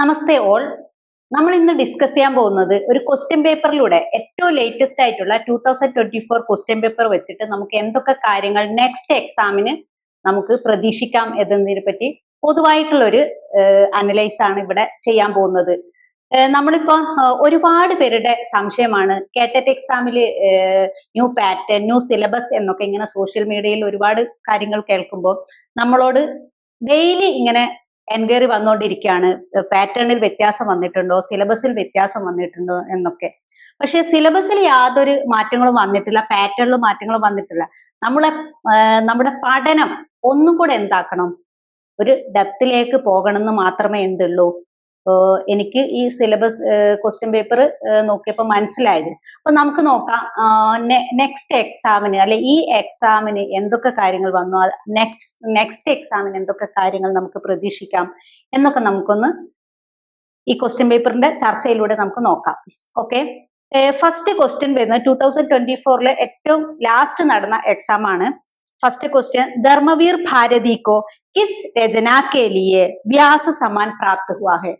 നമസ്തേ all. നമ്മൾ ഇന്ന് discuss ചെയ്യാൻ പോകുന്നത് ഒരു ക്വസ്റ്റ്യൻ പേപ്പറിലൂടെ ഏറ്റവും ലേറ്റസ്റ്റ് ആയിട്ടുള്ള two thousand twenty four question paper വെച്ചിട്ട് നമുക്ക് എന്തൊക്കെ കാര്യങ്ങൾ നെക്സ്റ്റ് എക്സാമിന് നമുക്ക് പ്രതീക്ഷിക്കാം എന്നതിനെ പറ്റി പൊതുവായിട്ടുള്ള ഒരു അനലൈസ് ആണ് ഇവിടെ ചെയ്യാൻ പോകുന്നത്. നമ്മളിപ്പോ ഒരുപാട് പേരുടെ സംശയമാണ്. കേട്ടറ്റ് എക്സാമിൽ ന്യൂ പാറ്റേൺ ന്യൂ സിലബസ് എന്നൊക്കെ ഇങ്ങനെ സോഷ്യൽ മീഡിയയിൽ ഒരുപാട് കാര്യങ്ങൾ കേൾക്കുമ്പോൾ നമ്മളോട് ഡെയിലി ഇങ്ങനെ എൻക്വയറി വന്നുകൊണ്ടിരിക്കുകയാണ് പാറ്റേണിൽ വ്യത്യാസം വന്നിട്ടുണ്ടോ? സിലബസിൽ വ്യത്യാസം വന്നിട്ടുണ്ടോ എന്നൊക്കെ. പക്ഷെ സിലബസിൽ യാതൊരു മാറ്റങ്ങളും വന്നിട്ടില്ല. പാറ്റേണിലും മാറ്റങ്ങളും വന്നിട്ടില്ല. നമ്മളെ നമ്മുടെ പഠനം ഒന്നും കൂടെ എന്താക്കണം? ഒരു ഡെപ്തിലേക്ക് പോകണം എന്ന് മാത്രമേ എന്തുള്ളൂ. എനിക്ക് ഈ സിലബസ് ക്വസ്റ്റ്യൻ പേപ്പർ നോക്കിയപ്പോൾ മനസ്സിലായത്. അപ്പൊ നമുക്ക് നോക്കാം നെക്സ്റ്റ് എക്സാമിന് അല്ലെ ഈ എക്സാമിന് എന്തൊക്കെ കാര്യങ്ങൾ വന്നു? നെക്സ്റ്റ് നെക്സ്റ്റ് എക്സാമിന് എന്തൊക്കെ കാര്യങ്ങൾ നമുക്ക് പ്രതീക്ഷിക്കാം? എന്നൊക്കെ നമുക്കൊന്ന് ഈ ക്വസ്റ്റ്യൻ പേപ്പറിന്റെ ചർച്ചയിലൂടെ നമുക്ക് നോക്കാം. ഓക്കെ? ഫസ്റ്റ് ക്വസ്റ്റ്യൻ വരുന്നത് ടൂ തൗസൻഡ് ട്വന്റി ഫോറിലെ ഏറ്റവും ലാസ്റ്റ് നടന്ന എക്സാം ആണ് ഫസ്റ്റ് ക്വസ്റ്റ്യൻ ധർമ്മവീർ ഭാരതിക്കോ കിസ് രചന കെ ലിയെ വ്യാസ സമ്മാൻ പ്രാപ്ത हुआ അപ്പൊ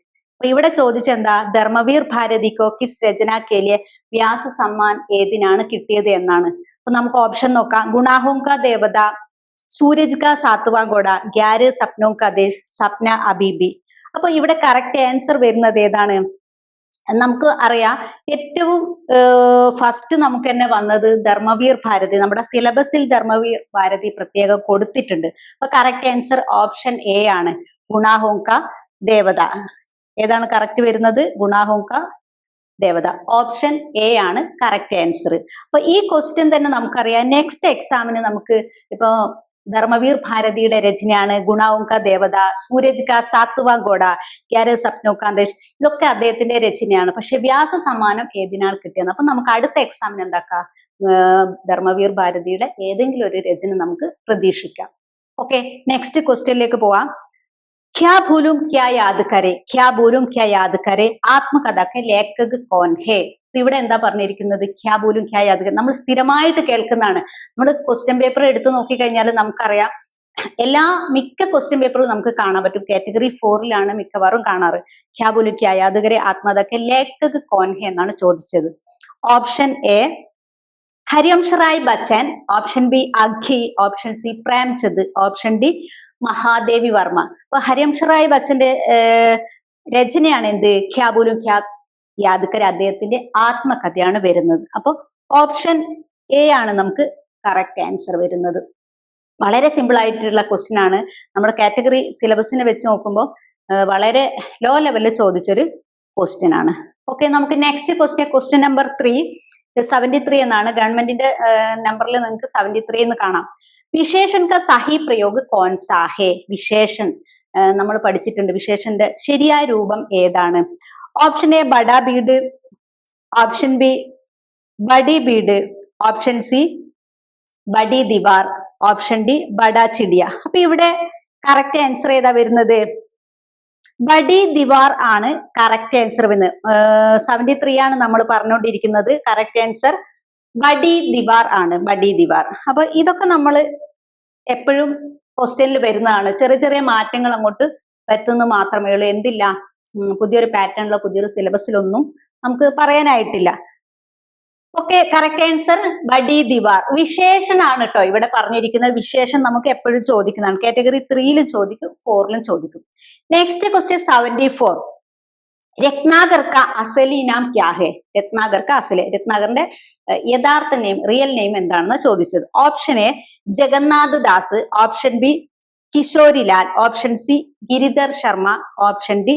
ഇവിടെ ചോദിച്ചെന്താ? ധർമ്മവീർ ഭാരതിക്കോ കിസ് രചന കേലിയ ലിയെ വ്യാസ സമ്മാൻ ഏതിനാണ് കിട്ടിയത് എന്നാണ്. അപ്പൊ നമുക്ക് ഓപ്ഷൻ നോക്കാം. ഗുണാഹോം ദേവത സൂരജ് കാ സാത്വാ ഗ്യാര് സപ്നോ കദേശ് ദേശ് സപ്ന അബീബി. അപ്പൊ ഇവിടെ കറക്റ്റ് ആൻസർ വരുന്നത് ഏതാണ്? നമുക്ക് അറിയാം. ഏറ്റവും ഫസ്റ്റ് നമുക്ക് തന്നെ വന്നത് ധർമ്മവീർ ഭാരതി. നമ്മുടെ സിലബസിൽ ധർമ്മവീർ ഭാരതി പ്രത്യേകം കൊടുത്തിട്ടുണ്ട്. അപ്പൊ കറക്റ്റ് ആൻസർ ഓപ്ഷൻ എ ആണ്. ഗുണാഹോങ്ക ദേവത. ഏതാണ് കറക്റ്റ് വരുന്നത്? ഗുണാഹോങ്ക ദേവത. ഓപ്ഷൻ എ ആണ് കറക്റ്റ് ആൻസർ അപ്പൊ ഈ ക്വസ്റ്റ്യൻ തന്നെ നമുക്കറിയാം. നെക്സ്റ്റ് എക്സാമിന് നമുക്ക് ഇപ്പോ ധർമ്മവീർ ഭാരതിയുടെ രചനയാണ് ഗുണാവുങ്ക ദേവത സൂരജ് ക സാത്വാ ഗോഡ ഗ്യാര സപ്നോകാന്തേഷ് ഇതൊക്കെ അദ്ദേഹത്തിന്റെ രചനയാണ്. പക്ഷെ വ്യാസ സമ്മാനം ഏതിനാണ് കിട്ടിയത് അപ്പൊ നമുക്ക് അടുത്ത എക്സാമിന് എന്താക്കാം? ധർമ്മവീർ ഭാരതിയുടെ ഏതെങ്കിലും ഒരു രചന നമുക്ക് പ്രതീക്ഷിക്കാം. ഓക്കെ നെക്സ്റ്റ് ക്വസ്റ്റ്യനിലേക്ക് പോവാം. ക്യാ ഭൂലും ക്യാ യാദ് കരെ ക്യാ ഭൂലും ക്യാ യാദ് കരെ ആത്മകഥക്ക് ലേഖക് കോൻ ഹേ. ഇവിടെ എന്താ പറഞ്ഞിരിക്കുന്നത്? ക്യാ ഭൂലും ക്യാ യാദ് നമ്മൾ സ്ഥിരമായിട്ട് കേൾക്കുന്നതാണ്. നമ്മൾ ക്വസ്റ്റ്യൻ പേപ്പർ എടുത്തു നോക്കിക്കഴിഞ്ഞാൽ നമുക്കറിയാം. എല്ലാ മിക്ക ക്വസ്റ്റ്യൻ പേപ്പറും നമുക്ക് കാണാൻ പറ്റും. കാറ്റഗറി ഫോറിലാണ് മിക്കവാറും കാണാറ്. ക്യാ ഭൂലും ക്യാ യാദ് കരെ ആത്മകഥക്ക് ലേഖക് കോൻഹെ എന്നാണ് ചോദിച്ചത്. Option A Harivanshrai Bachchan. Option B അഖി. Option C Premchand. Option D Mahadevi Varma. അപ്പൊ ഹരിവംശ റായ് ബച്ചന്റെ രചനയാണ് എന്ത്? ഖ്യാബുലും ഖ്യാ യാദക്കർ അദ്ദേഹത്തിന്റെ ആത്മകഥയാണ് വരുന്നത്. അപ്പൊ ഓപ്ഷൻ എ ആണ് നമുക്ക് കറക്റ്റ് ആൻസർ വരുന്നത്. വളരെ സിമ്പിൾ ആയിട്ടുള്ള ക്വസ്റ്റ്യൻ ആണ്. നമ്മുടെ കാറ്റഗറി സിലബസിനെ വെച്ച് നോക്കുമ്പോൾ വളരെ ലോ ലെവലിൽ ചോദിച്ചൊരു ക്വസ്റ്റ്യൻ ആണ്. ഓക്കെ നമുക്ക് next question question number three seventy three എന്നാണ് ഗവൺമെന്റിന്റെ നമ്പറിൽ നിങ്ങൾക്ക് സെവന്റി ത്രീ എന്ന് കാണാം. വിശേഷൻ ക സഹി പ്രയോഗ് കോൺ സാഹേ. വിശേഷൻ നമ്മൾ പഠിച്ചിട്ടുണ്ട്. വിശേഷന്റെ ശരിയായ രൂപം ഏതാണ്? ഓപ്ഷൻ എ ബഡ ബീഡ്. ഓപ്ഷൻ ബി ബഡി ബീഡ്. ഓപ്ഷൻ സി ബഡി ദിവാർ. ഓപ്ഷൻ ഡി ബഡ ചിടിയ. അപ്പൊ ഇവിടെ കറക്റ്റ് ആൻസർ ഏതാ വരുന്നത്? ബഡി ദിവാർ ആണ് കറക്റ്റ് ആൻസർ വന്ന് സെവന്റി ത്രീ ആണ് നമ്മൾ പറഞ്ഞുകൊണ്ടിരിക്കുന്നത് കറക്റ്റ് ആൻസർ ബഡി ദിവാർ ആണ്. ബഡി ദിവാർ. അപ്പൊ ഇതൊക്കെ നമ്മൾ എപ്പോഴും ക്വസ്റ്റ്യനിൽ വരുന്നതാണ്. ചെറിയ ചെറിയ മാറ്റങ്ങൾ അങ്ങോട്ട് വരുത്തുന്നത് മാത്രമേ ഉള്ളൂ. എന്തില്ല? പുതിയൊരു പാറ്റേണിലോ പുതിയൊരു സിലബസിലൊന്നും നമുക്ക് പറയാനായിട്ടില്ല. ഓക്കെ കറക്റ്റ് ആൻസർ ബഡി ദിവാർ. വിശേഷനാണ് കേട്ടോ ഇവിടെ പറഞ്ഞിരിക്കുന്ന വിശേഷം നമുക്ക് എപ്പോഴും ചോദിക്കുന്നതാണ്. കാറ്റഗറി ത്രീയിലും ചോദിക്കും ഫോറിലും ചോദിക്കും. നെക്സ്റ്റ് ക്വസ്റ്റ്യൻ സെവന്റി ഫോർ രത്നാകർക്ക ക അസലി നാം ക്യാ ഹെ രത്നാഗർ ക അസലെ രത്നാകറിന്റെ യഥാർത്ഥ നെയിം റിയൽ നെയിം എന്താണെന്ന് ചോദിച്ചത്. Option A Jagannath Das. Option B Kishorilal. Option C Giridhar Sharma. Option D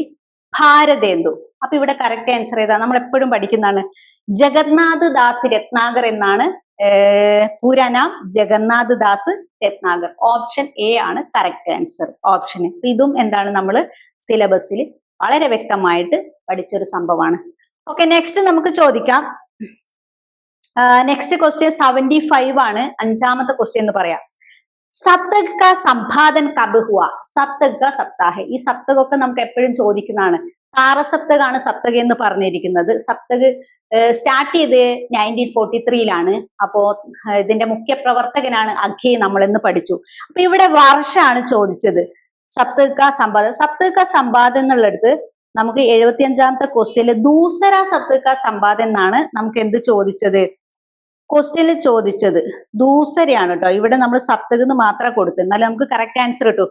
Bharatendu. അപ്പൊ ഇവിടെ കറക്റ്റ് ആൻസർ ഏതാ? നമ്മൾ എപ്പോഴും പഠിക്കുന്നതാണ് ജഗന്നാഥ് ദാസ് രത്നാഗർ എന്നാണ് പൂരാനാം ജഗന്നാഥ് ദാസ് രത്നാഗർ ഓപ്ഷൻ എ ആണ് കറക്റ്റ് ആൻസർ ഓപ്ഷൻ ഇതും എന്താണ് നമ്മൾ സിലബസിൽ വളരെ വ്യക്തമായിട്ട് പഠിച്ചൊരു സംഭവമാണ്. ഓക്കെ നെക്സ്റ്റ് നമുക്ക് ചോദിക്കാം. നെക്സ്റ്റ് ക്വസ്റ്റ്യൻ സെവന്റി ഫൈവ് ആണ്. അഞ്ചാമത്തെ ക്വസ്റ്റ്യൻ എന്ന് പറയാം. സപ്തക സമ്പാദൻ കബ് ഹുവ സപ്തക സപ്താഹ. ഈ സപ്തകൊക്കെ നമുക്ക് എപ്പോഴും ചോദിക്കുന്നതാണ്. താറസപ്തകാണ് സപ്തക എന്ന് പറഞ്ഞിരിക്കുന്നത്. സപ്തക് സ്റ്റാർട്ട് ചെയ്ത് നയന്റീൻ ഫോർട്ടി ത്രീയിലാണ് അപ്പോ ഇതിന്റെ മുഖ്യ പ്രവർത്തകനാണ് അഖി നമ്മളെന്ന് പഠിച്ചു. അപ്പൊ ഇവിടെ വർഷമാണ് ചോദിച്ചത്. സപ്തക സമ്പാദ സപ്തക സമ്പാദ എന്നുള്ളടുത്ത് നമുക്ക് എഴുപത്തിയഞ്ചാമത്തെ ക്വസ്റ്റ്യനിൽ ദൂസര സപ്തക സംവാദം എന്നാണ് നമുക്ക് എന്ത് ചോദിച്ചത്? ക്വസ്റ്റ്യനിൽ ചോദിച്ചത് ദൂസരയാണ് കേട്ടോ ഇവിടെ നമ്മൾ സപ്തകെന്ന് മാത്രമേ കൊടുത്തു എന്നാലും നമുക്ക് കറക്റ്റ് ആൻസർ കിട്ടും.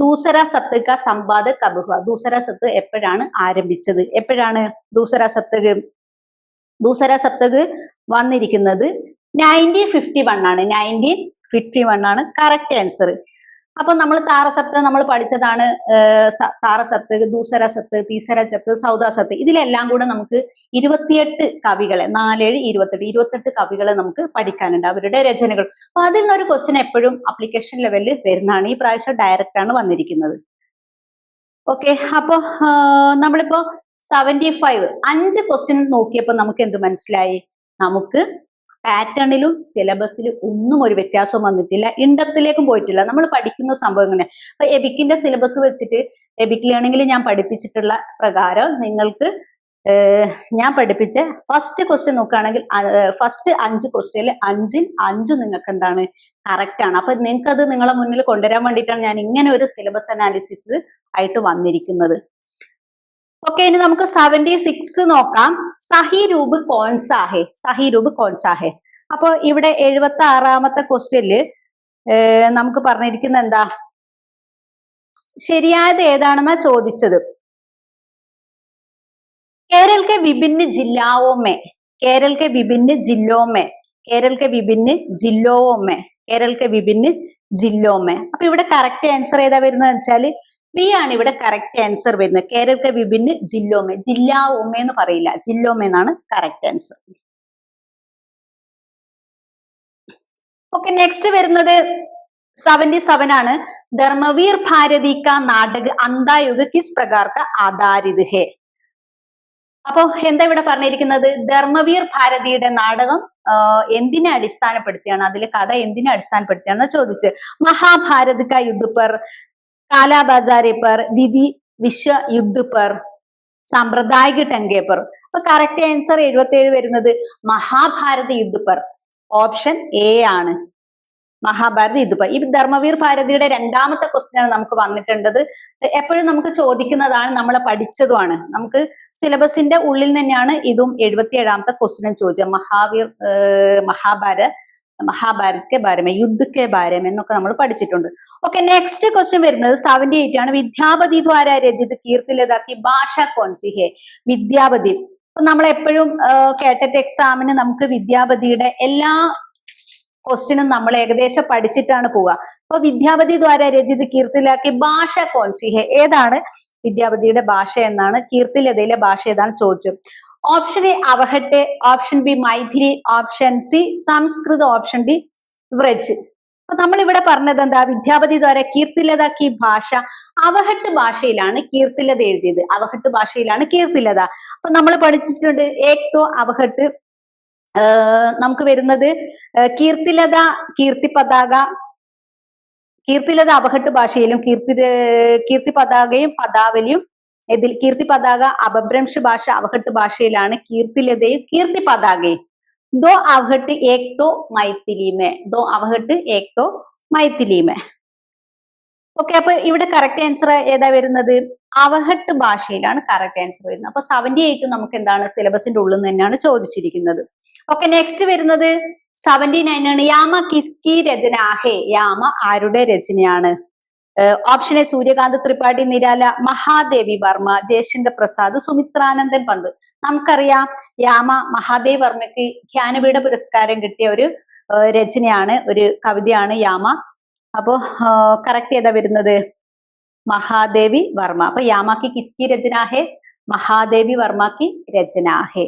ദൂസര സപ്തക സമ്പാദ കബുഹ ദൂസര സത്ത് എപ്പോഴാണ് ആരംഭിച്ചത്? എപ്പോഴാണ് ദൂസര സപ്തക്? ദൂസര സപ്തക് വന്നിരിക്കുന്നത് നയന്റീൻ ഫിഫ്റ്റി വൺ ആണ്. നയന്റീൻ ഫിഫ്റ്റി വൺ ആണ് കറക്റ്റ് ആൻസർ അപ്പൊ നമ്മൾ താറസത്ത് നമ്മൾ പഠിച്ചതാണ് താറസത്ത് ദൂസരസത്ത് തീസരസത്ത് ദൂസര സത്ത് തീസര സത്ത് സൗദ സത്ത് ഇതിലെല്ലാം കൂടെ നമുക്ക് ഇരുപത്തിയെട്ട് കവികളെ നാലേഴ് ഇരുപത്തെട്ട് ഇരുപത്തെട്ട് കവികളെ നമുക്ക് പഠിക്കാനുണ്ട് അവരുടെ രചനകൾ. അപ്പൊ അതിൽ നിന്നൊരു ക്വസ്റ്റ്യൻ എപ്പോഴും അപ്ലിക്കേഷൻ ലെവലിൽ വരുന്നതാണ്. ഈ പ്രാവശ്യം ഡയറക്റ്റ് ആണ് വന്നിരിക്കുന്നത്. ഓക്കെ അപ്പോ നമ്മളിപ്പോ സെവന്റി ഫൈവ് അഞ്ച് ക്വസ്റ്റ്യൻ നോക്കിയപ്പോൾ നമുക്ക് എന്ത് മനസ്സിലായി? നമുക്ക് പാറ്റേണിലും സിലബസിലും ഒന്നും ഒരു വ്യത്യാസവും വന്നിട്ടില്ല. ഇൻഡപ്തിലേക്കും പോയിട്ടില്ല. നമ്മൾ പഠിക്കുന്ന സംഭവം ഇങ്ങനെ. അപ്പൊ എബിക്കിന്റെ സിലബസ് വെച്ചിട്ട് എബിക് ലേണിംഗിൽ ഞാൻ പഠിപ്പിച്ചിട്ടുള്ള പ്രകാരം നിങ്ങൾക്ക് ഞാൻ പഠിപ്പിച്ച ഫസ്റ്റ് ക്വസ്റ്റ്യൻ നോക്കുകയാണെങ്കിൽ ഫസ്റ്റ് അഞ്ച് ക്വസ്റ്റ്യനിൽ അഞ്ചിൽ അഞ്ചും നിങ്ങൾക്ക് എന്താണ് കറക്റ്റ് ആണ്. അപ്പൊ നിങ്ങൾക്ക് അത് നിങ്ങളെ മുന്നിൽ കൊണ്ടുവരാൻ വേണ്ടിയിട്ടാണ് ഞാൻ ഇങ്ങനെ ഒരു സിലബസ് അനാലിസിസ് ആയിട്ട് വന്നിരിക്കുന്നത്. ഓക്കെ ഇനി നമുക്ക് സെവന്റി സിക്സ് നോക്കാം. സഹി രൂപ് കോൺസാഹെ സഹി രൂപ് കോൺസാഹെ. അപ്പൊ ഇവിടെ എഴുപത്തി ആറാമത്തെ ക്വസ്റ്റ്യനിൽ നമുക്ക് പറഞ്ഞിരിക്കുന്ന എന്താ? ശരിയായത് ഏതാണെന്നാ ചോദിച്ചത്? കേരൾ കെ വിഭിന്ന ജില്ലാവോമേ കേരൾ കെ വിഭിന്ന ജില്ലോമേ കേരൾ കെ വിഭിന്ന ജില്ലോമേ കേരൾ വിഭിന്ന ജില്ലോമേ. അപ്പൊ ഇവിടെ കറക്റ്റ് ആൻസർ ഏതാ വരുന്നത് വെച്ചാൽ ബി ആണ് ഇവിടെ കറക്റ്റ് ആൻസർ വരുന്നത്. കേരളത്തെ വിഭിന്ന് ജില്ലോമെ ജില്ലാവോമ എന്ന് പറയില്ല. ജില്ലോമെ എന്നാണ് കറക്റ്റ് ആൻസർ ഓക്കെ നെക്സ്റ്റ് വരുന്നത് സെവന്റി സെവൻ ആണ്. ധർമ്മവീർ ഭാരതീക നാടക അന്തായുഗ കിസ് പ്രകാർക്ക് ആധാരിത ഹേ. അപ്പൊ എന്താ ഇവിടെ പറഞ്ഞിരിക്കുന്നത്? ധർമ്മവീർ ഭാരതിയുടെ നാടകം എന്തിനെ അടിസ്ഥാനപ്പെടുത്തിയാണ്? അതിലെ കഥ എന്തിനെ അടിസ്ഥാനപ്പെടുത്തിയാണെന്ന് ചോദിച്ച് മഹാഭാരത് കാ കാലാബാസാരെ പർ ദിദി വിശ്വ യുദ്ധ പർ സാമ്പ്രദായിക ടങ്കേപ്പർ പർ. അപ്പൊ കറക്റ്റ് ആൻസർ എഴുപത്തി ഏഴ് വരുന്നത് മഹാഭാരത യുദ്ധ പർ. ഓപ്ഷൻ എ ആണ്. മഹാഭാരത യുദ്ധ പർ. ഈ ധർമ്മവീർ ഭാരതിയുടെ രണ്ടാമത്തെ ക്വസ്റ്റ്യൻ ആണ് നമുക്ക് വന്നിട്ടുള്ളത്. എപ്പോഴും നമുക്ക് ചോദിക്കുന്നതാണ് നമ്മൾ പഠിച്ചതുമാണ്. നമുക്ക് സിലബസിന്റെ ഉള്ളിൽ തന്നെയാണ് ഇതും എഴുപത്തി ഏഴാമത്തെ ക്വസ്റ്റ്യൻ ചോദിച്ചത്. മഹാവീർ മഹാഭാരത് മഹാഭാരത് കെ ബാരമേ യുദ്ധ കെ ബാരം എന്നൊക്കെ നമ്മൾ പഠിച്ചിട്ടുണ്ട്. ഓക്കെ നെക്സ്റ്റ് ക്വസ്റ്റ്യൻ വരുന്നത് സെവന്റി എയ്റ്റ് ആണ്. വിദ്യാപതി ദ്വാര രചിത് കീർത്തിലതാക്കി ഭാഷ കോൺസിഹെ വിദ്യാപതി. നമ്മൾ എപ്പോഴും കേട്ടറ്റ് എക്സാമിന് നമുക്ക് വിദ്യാപതിയുടെ എല്ലാ ക്വസ്റ്റ്യനും നമ്മൾ ഏകദേശം പഠിച്ചിട്ടാണ് പോവുക. അപ്പൊ വിദ്യാപതി ദ്വാര രചിത് കീർത്തിലാക്കി ഭാഷ കോൺസിഹെ ഏതാണ്? വിദ്യാപതിയുടെ ഭാഷ എന്നാണ് കീർത്തിലതയിലെ ഭാഷ ഏതാണ് ചോദിച്ചത്. Option A Avahatt option B Maithili option C Sanskrit option D Vraj അപ്പൊ നമ്മൾ ഇവിടെ പറഞ്ഞത് എന്താ? വിദ്യാപതി ദ്വാര കീർത്തിലത കി ഭാഷ അവഹട്ട് ഭാഷയിലാണ് കീർത്തിലത എഴുതിയത്. അവഹട്ട് ഭാഷയിലാണ് കീർത്തിലത. അപ്പൊ നമ്മൾ പഠിച്ചിട്ടുണ്ട് ഏക്തോ അവഹട്ട്. നമുക്ക് വരുന്നത് കീർത്തിലത കീർത്തി പതാക കീർത്തിലത അവഹട്ട് ഭാഷയിലും കീർത്തി കീർത്തി പതാകയും പദാവലിയും ഇതിൽ കീർത്തി പതാക അപഭ്രംശ ഭാഷ അവഹട്ട് ഭാഷയിലാണ് കീർത്തിലതയും കീർത്തി പതാകയും ദോ അവഹട്ട് ഏക് തോ മൈത്തിലിമേ. ദോ അവഹട്ട് ഏക് തോ മൈത്തിലിമേ. ഓക്കെ അപ്പൊ ഇവിടെ കറക്റ്റ് ആൻസർ ഏതാ വരുന്നത്? അവഹട്ട് ഭാഷയിലാണ് കറക്റ്റ് ആൻസർ വരുന്നത്. അപ്പൊ സെവന്റി എയ്റ്റ് നമുക്ക് എന്താണ് സിലബസിന്റെ ഉള്ളിൽ നിന്ന് തന്നെയാണ് ചോദിച്ചിരിക്കുന്നത്. ഓക്കെ നെക്സ്റ്റ് വരുന്നത് സെവന്റി നയൻ ആണ്. യാമ കിസ്കി രചന. യാമ ആരുടെ രചനയാണ്? Option A Suryakant Tripathi Nirala Mahadevi Varma Jaishankar Prasad Sumitranandan Pant. നമുക്കറിയാം യാമ മഹാദേവി വർമ്മയ്ക്ക് ജ്ഞാനപീഠ പുരസ്കാരം കിട്ടിയ ഒരു രചനയാണ് ഒരു കവിതയാണ് യാമ അപ്പോ കറക്റ്റ് ഏതാ വരുന്നത്? മഹാദേവി വർമ്മ. അപ്പൊ യാമാക്കി കിസ്കി രചനാഹേ മഹാദേവി വർമ്മക്ക് രചനാഹേ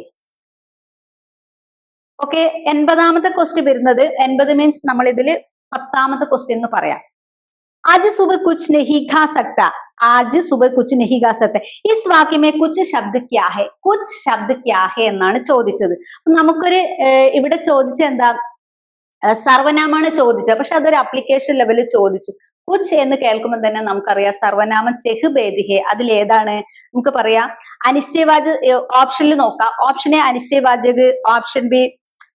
ഓക്കെ എൺപതാമത്തെ ക്വസ്റ്റ്യൻ വരുന്നത് എൺപത് മീൻസ് നമ്മൾ ഇതിൽ പത്താമത്തെ ക്വസ്റ്റ്യൻ എന്ന് പറയാം. ആജ് सुबह कुछ नहीं खा सकता। आज സുബ കുച്ച് നഹി ഖാ इस वाक्य വാക്യമേ കുച്ച് ശബ്ദ ക്യാ ഹെ കുച്ച് ശബ്ദ ക്യാ ഹെ എന്നാണ് ചോദിച്ചത്. നമുക്കൊരു ഇവിടെ ചോദിച്ച എന്താ? സർവനാമാണ് ചോദിച്ചത്. പക്ഷെ അതൊരു അപ്ലിക്കേഷൻ ലെവലിൽ ചോദിച്ചു. കുച്ച് എന്ന് കേൾക്കുമ്പോൾ തന്നെ നമുക്കറിയാം സർവനാമം ചെഹ് ബേദിഹെ അതിൽ ഏതാണ്? നമുക്ക് പറയാം. അനിശ്ചയവാച ഓപ്ഷനിൽ നോക്കാം. ഓപ്ഷൻ എ അനിശ്ചയവാചക് ഓപ്ഷൻ ബി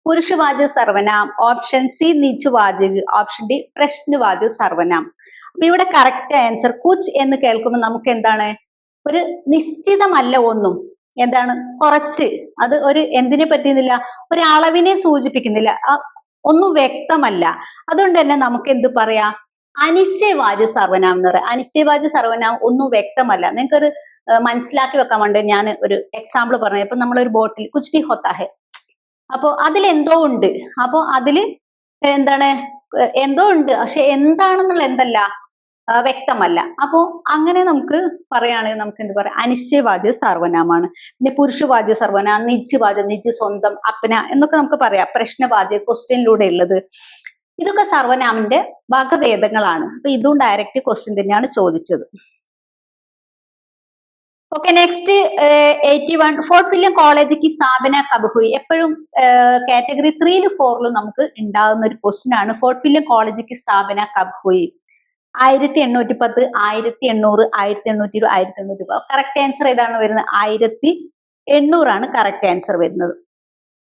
പുരുഷവാചക സർവനാം ഓപ്ഷൻ സി നിജവാചക് ഓപ്ഷൻ ഡി പ്രശ്നവാചക സർവനാം. അപ്പൊ ഇവിടെ കറക്റ്റ് ആൻസർ കുച്ച് എന്ന് കേൾക്കുമ്പോൾ നമുക്ക് എന്താണ് ഒരു നിശ്ചിതമല്ല ഒന്നും. എന്താണ്? കുറച്ച്. അത് ഒരു എന്തിനെ പറ്റുന്നില്ല ഒരളവിനെ സൂചിപ്പിക്കുന്നില്ല. ഒന്നും വ്യക്തമല്ല. അതുകൊണ്ട് തന്നെ നമുക്ക് എന്ത് പറയാ? അനിശ്ചയവാച സർവനാമം എന്ന് പറയാം. അനിശ്ചയവാച സർവനാമം ഒന്നും വ്യക്തമല്ല. നിങ്ങൾക്കൊരു മനസ്സിലാക്കി വെക്കാൻ വേണ്ടി ഞാൻ ഒരു എക്സാമ്പിൾ പറഞ്ഞു. ഇപ്പൊ നമ്മളൊരു ബോട്ടിൽ കുച്ച് ബി ഹോത്താ ഹെ അതിൽ അതിലെന്തോ ഉണ്ട്. അപ്പോ അതിൽ എന്താണ് എന്തോ ഉണ്ട്. പക്ഷെ എന്താണെന്നുള്ള എന്തല്ല വ്യക്തമല്ല. അപ്പോ അങ്ങനെ നമുക്ക് പറയുകയാണെങ്കിൽ നമുക്ക് എന്ത് പറയാം? അനിശ്ചയവാദ്യ സർവനാമാണ്. പിന്നെ പുരുഷവാദ്യ സർവനാം നിജ്ജവാദ്യ നിജ് സ്വന്തം അപ്പന എന്നൊക്കെ നമുക്ക് പറയാം. പ്രശ്നവാദ്യ ക്വസ്റ്റ്യനിലൂടെ ഉള്ളത്. ഇതൊക്കെ സർവനാമിന്റെ വകഭേദങ്ങളാണ്. അപ്പൊ ഇതും ഡയറക്റ്റ് ക്വസ്റ്റ്യൻ തന്നെയാണ് ചോദിച്ചത്. Okay next eighty one fort William college की സ്ഥാപന കബഹുയി എപ്പോഴും കാറ്റഗറി ത്രീയിലും ഫോറിലും നമുക്ക് ഉണ്ടാകുന്ന ഒരു ക്വസ്റ്റ്യൻ ആണ്. ഫോർട്ട് വില്യം കോളേജ് की സ്ഥാപന കബഹുയി ആയിരത്തി എണ്ണൂറ്റി പത്ത് ആയിരത്തി എണ്ണൂറ് ആയിരത്തി എണ്ണൂറ്റി ഇരുപത് ആയിരത്തി എണ്ണൂറ്റി കറക്റ്റ് ആൻസർ ഏതാണ് വരുന്നത്? ആയിരത്തി എണ്ണൂറാണ് കറക്റ്റ് ആൻസർ വരുന്നത്.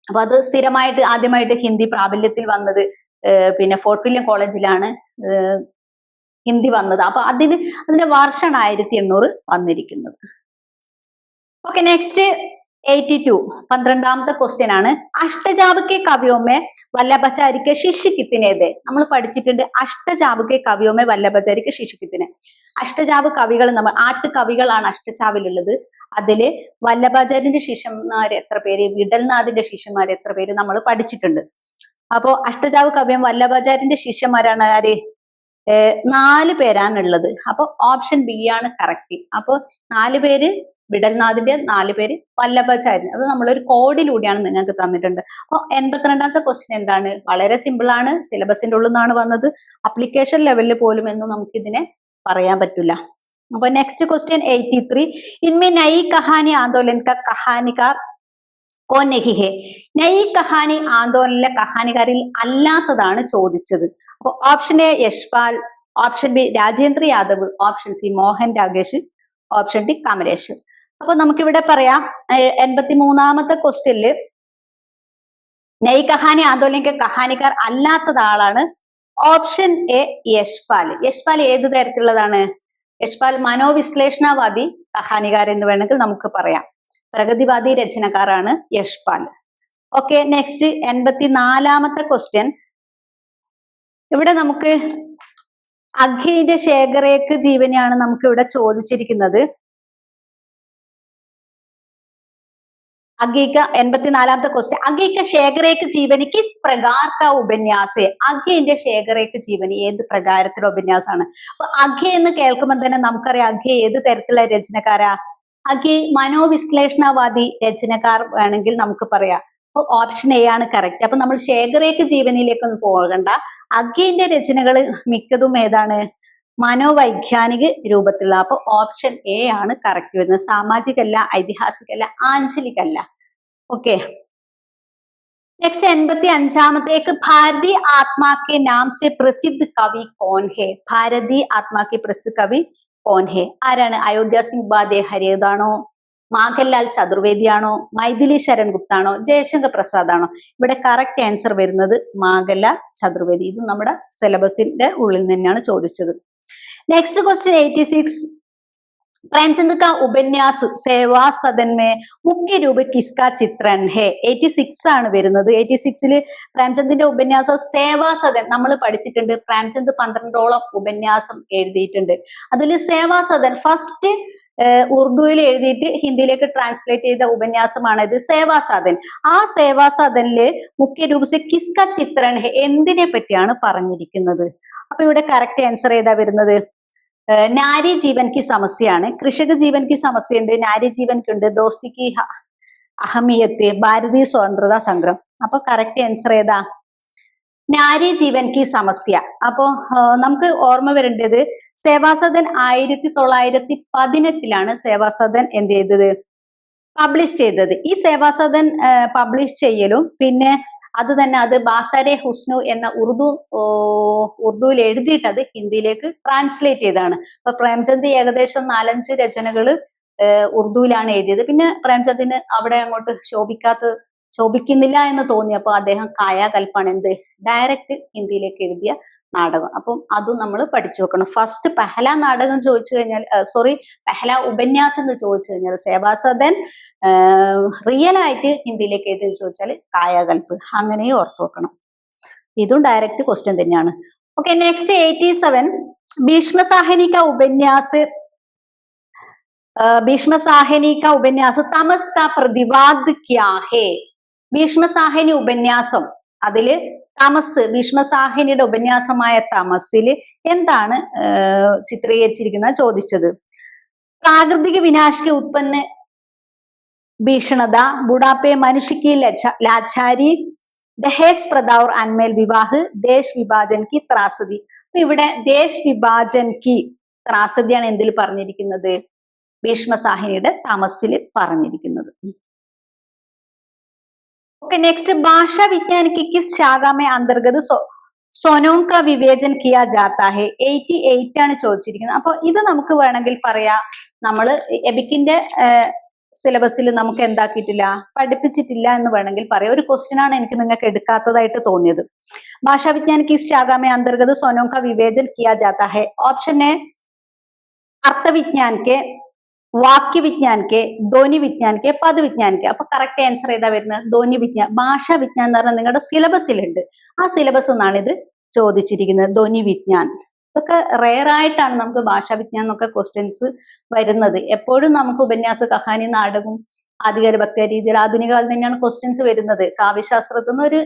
അപ്പൊ അത് സ്ഥിരമായിട്ട് ആദ്യമായിട്ട് ഹിന്ദി പ്രാബല്യത്തിൽ വന്നത് പിന്നെ ഫോർട്ട് വില്യം കോളേജിലാണ് ഹിന്ദി വന്നത്. അപ്പൊ അതിന് അതിന്റെ വർഷമാണ് ആയിരത്തി എണ്ണൂറ് വന്നിരിക്കുന്നത്. ഓക്കെ നെക്സ്റ്റ് എയ്റ്റി ടു പന്ത്രണ്ടാമത്തെ ക്വസ്റ്റ്യൻ ആണ്. അഷ്ടജാബുക്കെ കവിയോമെ വല്ലഭചാരിക്ക് ശിഷ്യക്കിത്തിനേത് നമ്മൾ പഠിച്ചിട്ടുണ്ട് അഷ്ടജാബുക്കെ കവിയോമെ വല്ലഭചാരിക്ക് ശിഷ്യക്കിത്തിനെ അഷ്ടജാബ് കവികൾ നമ്മൾ ആട്ട് കവികളാണ് അഷ്ടജാബിലുള്ളത് അതിൽ വല്ലഭാചാര്യന്റെ ശിഷ്യന്മാർ എത്ര പേര് വിടൽനാഥിന്റെ ശിഷ്യന്മാർ എത്ര പേര് നമ്മൾ പഠിച്ചിട്ടുണ്ട്. അപ്പോ അഷ്ടജാബ് കവിയം വല്ലഭാചാര്യന്റെ ശിഷ്യന്മാരാണ് ആര്? നാല് പേരാണുള്ളത് അപ്പൊ ഓപ്ഷൻ ബി ആണ് കറക്റ്റ് അപ്പൊ നാല് പേര് വിടൽനാഥിന്റെ നാല് പേര് വല്ലഭാചാര്യൻ അത് നമ്മളൊരു കോഡിലൂടെയാണ് നിങ്ങൾക്ക് തന്നിട്ടുണ്ട്. അപ്പോൾ എൺപത്തിരണ്ടാമത്തെ ക്വസ്റ്റ്യൻ എന്താണ്? വളരെ സിമ്പിൾ ആണ്. സിലബസിന്റെ ഉള്ളിൽ നിന്നാണ് വന്നത്. അപ്ലിക്കേഷൻ ലെവലിൽ പോലും എന്ന് നമുക്ക് ഇതിനെ പറയാൻ പറ്റില്ല അപ്പൊ നെക്സ്റ്റ് ക്വസ്റ്റ്യൻ എയ്റ്റി ത്രീ ഇൻമേ നൈ കഹാനി ആന്തോലൻ ക കഹാനിക്കാർ കോ നഹി ഹെ. നൈ കഹാനി ആന്തോലനിലെ കഹാനിക്കാരിൽ അല്ലാത്തതാണ് ചോദിച്ചത്. അപ്പോൾ option A Yashpal option B Rajendra Yadav option C Mohan Rakesh option D Kamlesh. അപ്പൊ നമുക്കിവിടെ പറയാം എൺപത്തി മൂന്നാമത്തെ ക്വസ്റ്റ്യനിൽ നെയ് കഹാനി ആന്തോലിക കഹാനിക്കാർ അല്ലാത്തത് ആളാണ് ഓപ്ഷൻ എ യശ്പാൽ. യശ്പാൽ ഏത് തരത്തിലുള്ളതാണ്? യശ്പാൽ മനോവിശ്ലേഷണവാദി കഹാനികാർ എന്ന് വേണമെങ്കിൽ നമുക്ക് പറയാം. പ്രഗതിവാദി രചനക്കാരാണ് യശ്പാൽ. ഓക്കെ നെക്സ്റ്റ് എൺപത്തി നാലാമത്തെ ക്വസ്റ്റ്യൻ ഇവിടെ നമുക്ക് അഖിന്റെ ശേഖരേക്ക് ജീവനെയാണ് നമുക്ക് ഇവിടെ ചോദിച്ചിരിക്കുന്നത്. അഗീക എൺപത്തിനാലാമത്തെ ക്വസ്റ്റ്യൻ അഗീക ശേഖരേക്ക് ജീവനി കിസ് പ്രകാർക്ക ഉപന്യാസെ. അഗേന്റെ ശേഖരേക്ക് ജീവനി ഏത് പ്രകാരത്തിലുള്ള ഉപന്യാസമാണ്? അപ്പൊ അഖ എന്ന് കേൾക്കുമ്പോൾ തന്നെ നമുക്കറിയാം അഖ ഏത് തരത്തിലുള്ള രചനക്കാരാ? അഖി മനോവിശ്ലേഷണവാദി രചനക്കാർ വേണമെങ്കിൽ നമുക്ക് പറയാം. അപ്പൊ ഓപ്ഷൻ എ ആണ് കറക്റ്റ് അപ്പൊ നമ്മൾ ശേഖരേക്ക് ജീവനിലേക്കൊന്നും പോകണ്ട. അഗേന്റെ രചനകൾ മിക്കതും ഏതാണ്? മനോവൈജ്ഞാനിക രൂപത്തിലുള്ള അപ്പൊ ഓപ്ഷൻ എ ആണ് കറക്റ്റ് വരുന്നത്. സാമാജികല്ല ഐതിഹാസികല്ല ആഞ്ചലികല്ല. ഓക്കെ നെക്സ്റ്റ് എൺപത്തി അഞ്ചാമത്തേക്ക് ഭാരതി ആത്മാക്കെ നാം സെ പ്രസിദ്ധ കവി ഹെ. ഭാരതി ആത്മാക്കെ പ്രസിദ്ധ കവി ഹെ. ആരാണ്? അയോധ്യ സിംഗ് ബാദെ ഹരിയതാണോ മാഖൻലാൽ ചതുർവേദിയാണോ? മൈഥിലി ശരൺ ഗുപ്താണോ ജയശങ്കർ പ്രസാദ് ആണോ ഇവിടെ കറക്റ്റ് ആൻസർ വരുന്നത് മാഖൻലാൽ ചതുർവേദി. ഇത് നമ്മുടെ സിലബസിന്റെ ഉള്ളിൽ തന്നെയാണ് ചോദിച്ചത്. Next question eighty six Premchand ക ഉപന്യാസ് സേവാ സദന്മേ മുഖ്യ രൂപ കിസ്ക ചിത്രൻ ഹേ. എയ്റ്റി സിക്സ് ആണ് വരുന്നത്. എയ്റ്റി സിക്സിൽ പ്രേംചന്ദിന്റെ ഉപന്യാസം സേവാ സദൻ നമ്മൾ പഠിച്ചിട്ടുണ്ട്. പ്രേംചന്ദ് പന്ത്രണ്ടോളം ഉപന്യാസം എഴുതിയിട്ടുണ്ട്. അതിൽ സേവാ സദൻ ഫസ്റ്റ് ഉറുദുവിൽ എഴുതിയിട്ട് ഹിന്ദിയിലേക്ക് ട്രാൻസ്ലേറ്റ് ചെയ്ത ഉപന്യാസമാണ് ഇത് സേവാ സദൻ. ആ സേവാ സദനിൽ മുഖ്യ രൂപസ് കിസ്ക ചിത്രണ എന്തിനെ പറ്റിയാണ് പറഞ്ഞിരിക്കുന്നത്? അപ്പൊ ഇവിടെ കറക്റ്റ് ആൻസർ ഏതാ വരുന്നത്? നാരി ജീവൻക്ക് സമസ്യയാണ്. കൃഷക ജീവൻക്ക് സമസ്യയുണ്ട്. നാരി ജീവൻക്കുണ്ട്. ദോസ്തിക്ക് അഹമിയത്തെ ഭാരതീയ സ്വതന്ത്രത സംഗ്രഹം അപ്പൊ കറക്റ്റ് ആൻസർ ഏതാ? നാരി ജീവൻക്ക് സമസ്യ. അപ്പോ നമുക്ക് ഓർമ്മ വരേണ്ടത് സേവാസദൻ ആയിരത്തി തൊള്ളായിരത്തി പതിനെട്ടിലാണ് സേവാസദൻ എന്ത് ചെയ്തത്? പബ്ലിഷ് ചെയ്തത്. ഈ സേവാസദൻ പബ്ലിഷ് ചെയ്യലും പിന്നെ അത് തന്നെ അത് ബാസാരെ ഹുസ്നു എന്ന ഉറുദു ഉറുദുവിൽ എഴുതിയിട്ട് അത് ഹിന്ദിയിലേക്ക് ട്രാൻസ്ലേറ്റ് ചെയ്തതാണ്. അപ്പൊ പ്രേംചന്ദ് ഏകദേശം നാലഞ്ച് രചനകൾ ഉറുദുവിലാണ് എഴുതിയത്. പിന്നെ പ്രേംചന്ദിന് അവിടെ അങ്ങോട്ട് ശോഭിക്കാത്ത ശോഭിക്കുന്നില്ല എന്ന് തോന്നിയപ്പോൾ അദ്ദേഹം കായാകൽപ്പാണ് എന്ത്? ഡയറക്റ്റ് ഹിന്ദിയിലേക്ക് എഴുതിയ നാടകം. അപ്പം അതും നമ്മൾ പഠിച്ചു വെക്കണം. ഫസ്റ്റ് പെഹല നാടകം ചോദിച്ചു കഴിഞ്ഞാൽ സോറി പെഹല ഉപന്യാസം എന്ന് ചോദിച്ചു കഴിഞ്ഞാൽ സേവാസദൻ റിയൽ ആയിട്ട് ഹിന്ദിയിലേക്ക് എഴുതി ചോദിച്ചാൽ കായകൽപ്പ്. അങ്ങനെയും ഓർത്തു വെക്കണം. ഇതും ഡയറക്റ്റ് ക്വസ്റ്റ്യൻ തന്നെയാണ്. ഓക്കെ നെക്സ്റ്റ് എയ്റ്റി സെവൻ ഭീഷ്മസാഹനിക ഉപന്യാസ് ഭീഷ്മസാഹനിക ഉപന്യാസം തമസ്ക പ്രതിവാദ് ക്യാഹേ ഭീഷ്മസാഹനി ഉപന്യാസം. അതിൽ തമസ് ഭീഷ്മസാഹിനിയുടെ ഉപന്യാസമായ തമസിൽ എന്താണ് ചിത്രീകരിച്ചിരിക്കുന്നത്? ചോദിച്ചത്. പ്രാകൃതിക വിനാശിക ഉത്പന്ന ഭീഷണത ബുഡാപ്പെ മനുഷ്യക്ക് ലാച്ചാരി ദഹേസ് പ്രതാവർ അന്മേൽ വിവാഹ് ദേശ് വിഭാജൻ കി ത്രാസതി അപ്പൊ ഇവിടെ ദേശ് വിഭാജൻ കി ത്രാസതിയാണ് എന്തിൽ പറഞ്ഞിരിക്കുന്നത്? ഭീഷ്മസാഹിനിയുടെ തമസിൽ പറഞ്ഞിരിക്കുന്നത്. ओके नेक्स्ट भाषा विज्ञान की किस शाखा में अंतर्गत സൊനോം ക വിവേചൻ കിയാ ജാത്ത ഹെ എയ്റ്റി എയ്റ്റ് ആണ് ചോദിച്ചിരിക്കുന്നത് അപ്പൊ ഇത് നമുക്ക് വേണമെങ്കിൽ പറയാം നമ്മൾ എബിക്കിന്റെ സിലബസിൽ നമുക്ക് എന്താക്കിയിട്ടില്ല പഠിപ്പിച്ചിട്ടില്ല എന്ന് വേണമെങ്കിൽ പറയാം ഒരു ക്വസ്റ്റ്യൻ ആണ് എനിക്ക് നിങ്ങൾക്ക് എടുക്കാത്തതായിട്ട് തോന്നിയത് ഭാഷാ വിജ്ഞാൻ की शाखा में अंतर्गत सोनों का विवेचन किया जाता है ऑप्शन വാക്യ വിജ്ഞാൻ ധ്വനി വിജ്ഞാൻ പദ വിജ്ഞാൻ അപ്പൊ കറക്റ്റ് ആൻസർ ഏതാ വരുന്നത്? ധ്വനി വിജ്ഞാൻ ഭാഷാ വിജ്ഞാൻ എന്ന് പറഞ്ഞാൽ നിങ്ങളുടെ സിലബസിലുണ്ട് ആ സിലബസ് എന്നാണ് ഇത് ചോദിച്ചിരിക്കുന്നത് ധ്വനി വിജ്ഞാൻ ഇതൊക്കെ റെയർ ആയിട്ടാണ് നമുക്ക് ഭാഷാ വിജ്ഞാൻ എന്നൊക്കെ ക്വസ്റ്റ്യൻസ് വരുന്നത്. എപ്പോഴും നമുക്ക് ഉപന്യാസ കഹാനി നാടകം ആധികാര ഭക്തി രീതിയിൽ ആധുനിക കാലത്ത് തന്നെയാണ് ക്വസ്റ്റ്യൻസ് വരുന്നത്. കാവ്യശാസ്ത്രത്തിൽ നിന്ന് ഒരു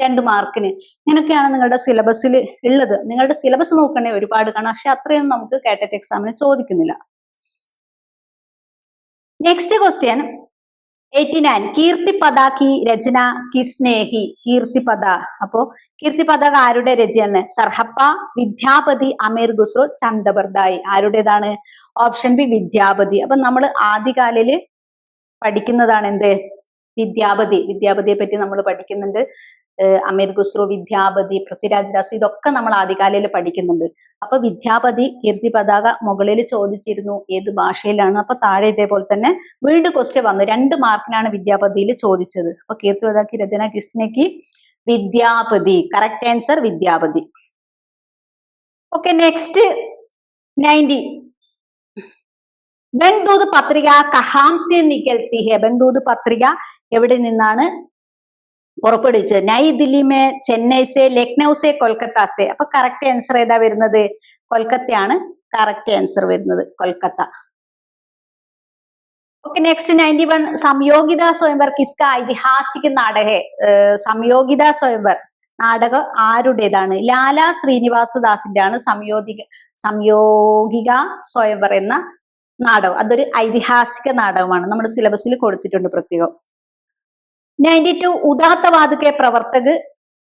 രണ്ട് മാർക്കിന് ഇങ്ങനെയൊക്കെയാണ് നിങ്ങളുടെ സിലബസിൽ ഉള്ളത്. നിങ്ങളുടെ സിലബസ് നോക്കണേ ഒരുപാട് കാണാം. പക്ഷെ അത്രയൊന്നും നമുക്ക് കാറ്ററ്റ് എക്സാമിന് ചോദിക്കുന്നില്ല. നെക്സ്റ്റ് ക്വസ്റ്റ്യൻ എയ്റ്റി നയൻ കീർത്തിപദ കി രചന കി സ്നേഹി. കീർത്തിപദ അപ്പോ കീർത്തിപദ ആരുടെ രചന സർഹപ്പ വിദ്യാപതി അമീർ ഖുസ്രു ചന്ദബർദായി. ആരുടേതാണ്? Option B Vidyapati. അപ്പൊ നമ്മൾ ആദ്യകാലിൽ പഠിക്കുന്നതാണ് എന്ത്? വിദ്യാപതി. വിദ്യാപതിയെ പറ്റി നമ്മൾ പഠിക്കുന്നുണ്ട്. അമീർ ഖുസ്രു വിദ്യാപതി പൃഥ്വിരാജ് രാസു ഇതൊക്കെ നമ്മൾ ആദ്യകാലയിൽ പഠിക്കുന്നുണ്ട്. അപ്പൊ വിദ്യാപതി കീർത്തി പതാക മുകളിൽ ചോദിച്ചിരുന്നു ഏത് ഭാഷയിലാണ്. അപ്പൊ താഴെ ഇതേപോലെ തന്നെ വീണ്ടും ക്വസ്റ്റ്യൻ വന്നു. രണ്ട് മാർക്കിനാണ് വിദ്യാപതിയിൽ ചോദിച്ചത്. അപ്പൊ കീർത്തി പതാക്കി രചന കിസ്നയ്ക്ക് Vidyapati. Correct answer Vidyapati. Okay next ninety ബംഗൂത് പത്രിക കഹാംസ്യം നികൽത്തി ഹെ. ബംഗൂത് പത്രിക എവിടെ നിന്നാണ് പുറപ്പെടുവിച്ചത് നൈ ദില്ലി മേ ചെന്നൈ സെ ലക്നൗ സെ കൊൽക്കത്ത സെ. അപ്പൊ കറക്റ്റ് ആൻസർ ഏതാ വരുന്നത്? കൊൽക്കത്തയാണ് കറക്റ്റ് ആൻസർ വരുന്നത് Kolkata. Okay next ninety one Sanyogita swayamvar കിസ്ക ഐതിഹാസിക നാടക. സംയോഗിത സ്വയംവർ നാടകം ആരുടേതാണ്? ലാല ശ്രീനിവാസദാസിന്റെ ആണ് സംയോഗിക സംയോഗിക സ്വയംവർ എന്ന നാടകം. അതൊരു ഐതിഹാസിക നാടകമാണ്. നമ്മുടെ സിലബസിൽ കൊടുത്തിട്ടുണ്ട് പ്രത്യേകം. നയന്റി ടു ഉദാത്തവാദക്കെ പ്രവർത്തക്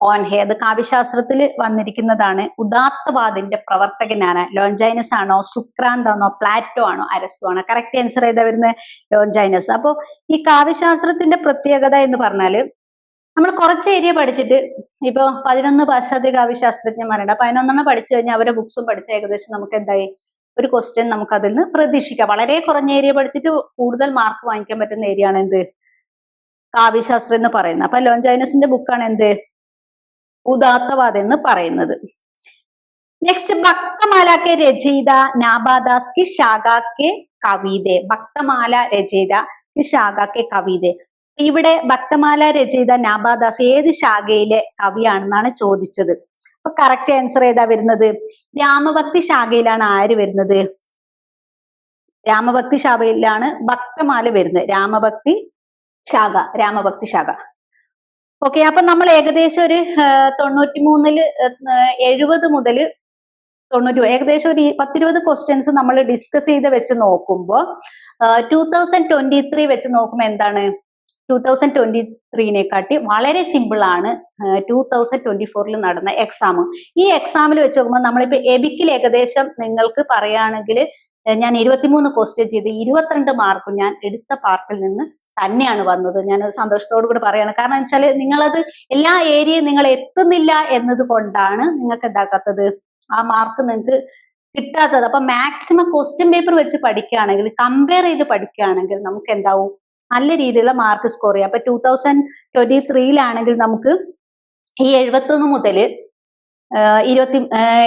ഓൻ ഹേത് കാവ്യശാസ്ത്രത്തിൽ വന്നിരിക്കുന്നതാണ്. ഉദാത്തവാദിന്റെ പ്രവർത്തകനാണ് ലോഞ്ചൈനസ് ആണോ സുക്രാന്ത് ആണോ പ്ലാറ്റോ ആണോ അരസ്തു ആണോ? കറക്റ്റ് ആൻസർ ഏതാ വരുന്നത് ലോഞ്ചൈനസ്. അപ്പോൾ ഈ കാവ്യശാസ്ത്രത്തിന്റെ പ്രത്യേകത എന്ന് പറഞ്ഞാൽ നമ്മൾ കുറച്ച് ഏരിയ പഠിച്ചിട്ട് ഇപ്പൊ പതിനൊന്ന് പാശ്ചാത്യ കാവ്യശാസ്ത്രജ്ഞന്മാരുണ്ട്. പതിനൊന്നെണ്ണം പഠിച്ചു കഴിഞ്ഞാൽ അവരുടെ ബുക്സും പഠിച്ച ഏകദേശം നമുക്ക് എന്തായി ഒരു ക്വസ്റ്റ്യൻ നമുക്ക് അതിൽ നിന്ന് പ്രതീക്ഷിക്കാം. വളരെ കുറഞ്ഞ ഏരിയ പഠിച്ചിട്ട് കൂടുതൽ മാർക്ക് വാങ്ങിക്കാൻ പറ്റുന്ന ഏരിയ ആണ് എന്ത് കാവ്യശാസ്ത്രം എന്ന് പറയുന്നത്. അപ്പൊ ലോഞ്ചൈനസിന്റെ ബുക്കാണ് എന്ത്? ഉദാത്തവാദ എന്ന് പറയുന്നത്. നെക്സ്റ്റ് ഭക്തമാല കെ രചയിത നാബാദാസ് കി ശാഖ കെ കവിതെ. ഭക്തമാല രചയിത കി ശാഖ കെ കവിതെ. ഇവിടെ ഭക്തമാല രചയിത നാബാദാസ് ഏത് ശാഖയിലെ കവിയാണെന്നാണ് ചോദിച്ചത്. അപ്പൊ കറക്റ്റ് ആൻസർ ഏതാ വരുന്നത്? രാമഭക്തി ശാഖയിലാണ് ആര് വരുന്നത്? രാമഭക്തി ശാഖയിലാണ് ഭക്തമാല വരുന്നത്. രാമഭക്തി ശാഖ രാമഭക്തി ശാഖ. ഓക്കെ അപ്പൊ നമ്മൾ ഏകദേശം ഒരു തൊണ്ണൂറ്റി മൂന്നിൽ എഴുപത് മുതൽ തൊണ്ണൂറ്റി ഏകദേശം ഒരു പത്തിരുപത് ക്വസ്റ്റ്യൻസ് നമ്മൾ ഡിസ്കസ് ചെയ്ത് വെച്ച് നോക്കുമ്പോൾ ടൂ തൗസൻഡ് ട്വന്റി ത്രീ വെച്ച് നോക്കുമ്പോൾ എന്താണ്? ടൂ തൗസൻഡ് ട്വന്റി ത്രീനെക്കാട്ടി വളരെ സിമ്പിൾ ആണ് ടൂ തൗസൻഡ് ട്വന്റി ഫോറിൽ നടന്ന എക്സാം ഈ എക്സാമിൽ വെച്ച് നോക്കുമ്പോൾ നമ്മളിപ്പോ എബിക്കിൽ ഏകദേശം നിങ്ങൾക്ക് പറയുകയാണെങ്കിൽ ഞാൻ ഇരുപത്തിമൂന്ന് ക്വസ്റ്റ്യൻ ചെയ്ത് ഇരുപത്തിരണ്ട് മാർക്കും ഞാൻ എടുത്ത പാർട്ടിൽ നിന്ന് തന്നെയാണ് വന്നത്. ഞാൻ സന്തോഷത്തോടു കൂടി പറയാണ് കാരണം വെച്ചാൽ നിങ്ങളത് എല്ലാ ഏരിയയും നിങ്ങൾ എത്തുന്നില്ല എന്നത് കൊണ്ടാണ് നിങ്ങൾക്ക് എന്താക്കാത്തത്? ആ മാർക്ക് നിങ്ങൾക്ക് കിട്ടാത്തത്. അപ്പൊ മാക്സിമം ക്വസ്റ്റ്യൻ പേപ്പർ വെച്ച് പഠിക്കുകയാണെങ്കിൽ കമ്പയർ ചെയ്ത് പഠിക്കുകയാണെങ്കിൽ നമുക്ക് എന്താവും? നല്ല രീതിയിലുള്ള മാർക്ക് സ്കോർ ചെയ്യാം. അപ്പൊ ടൂ തൗസൻഡ് ട്വന്റി ത്രീയിലാണെങ്കിൽ നമുക്ക് ഈ എഴുപത്തൊന്ന് മുതൽ ഇരുപത്തി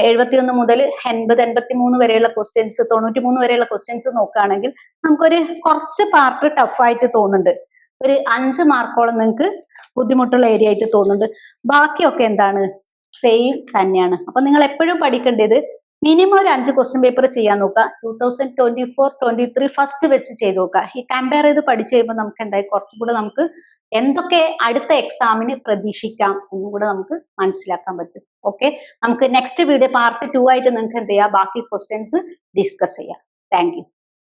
എഴുപത്തി ഒന്ന് മുതൽ എൺപത് എൺപത്തി മൂന്ന് വരെയുള്ള ക്വസ്റ്റ്യൻസ് തൊണ്ണൂറ്റി മൂന്ന് വരെയുള്ള ക്വസ്റ്റ്യൻസ് നോക്കുകയാണെങ്കിൽ നമുക്കൊരു കുറച്ച് പാർട്ട് ടഫായിട്ട് തോന്നുന്നുണ്ട്. ഒരു അഞ്ച് മാർക്കോളം നിങ്ങൾക്ക് ബുദ്ധിമുട്ടുള്ള ഏരിയ ആയിട്ട് തോന്നുന്നുണ്ട്. ബാക്കിയൊക്കെ എന്താണ്? സെയിം തന്നെയാണ്. അപ്പൊ നിങ്ങൾ എപ്പോഴും പഠിക്കേണ്ടത് മിനിമം ഒരു അഞ്ച് ക്വസ്റ്റ്യൻ പേപ്പർ ചെയ്യാൻ നോക്കുക. Two thousand twenty four twenty three first വെച്ച് ചെയ്ത് നോക്കുക. ഈ കമ്പയർ ചെയ്ത് പഠിച്ചു കഴിയുമ്പോൾ നമുക്ക് എന്തായി കുറച്ചും കൂടെ നമുക്ക് എന്തൊക്കെ അടുത്ത എക്സാമിന് പ്രതീക്ഷിക്കാം എന്നും കൂടെ നമുക്ക് മനസ്സിലാക്കാൻ പറ്റും. ഓക്കെ നമുക്ക് നെക്സ്റ്റ് വീഡിയോ പാർട്ട് ടു ആയിട്ട് നിങ്ങൾക്ക് എന്ത് ചെയ്യാം? ബാക്കി ക്വസ്റ്റ്യൻസ് ഡിസ്കസ് ചെയ്യാം. താങ്ക്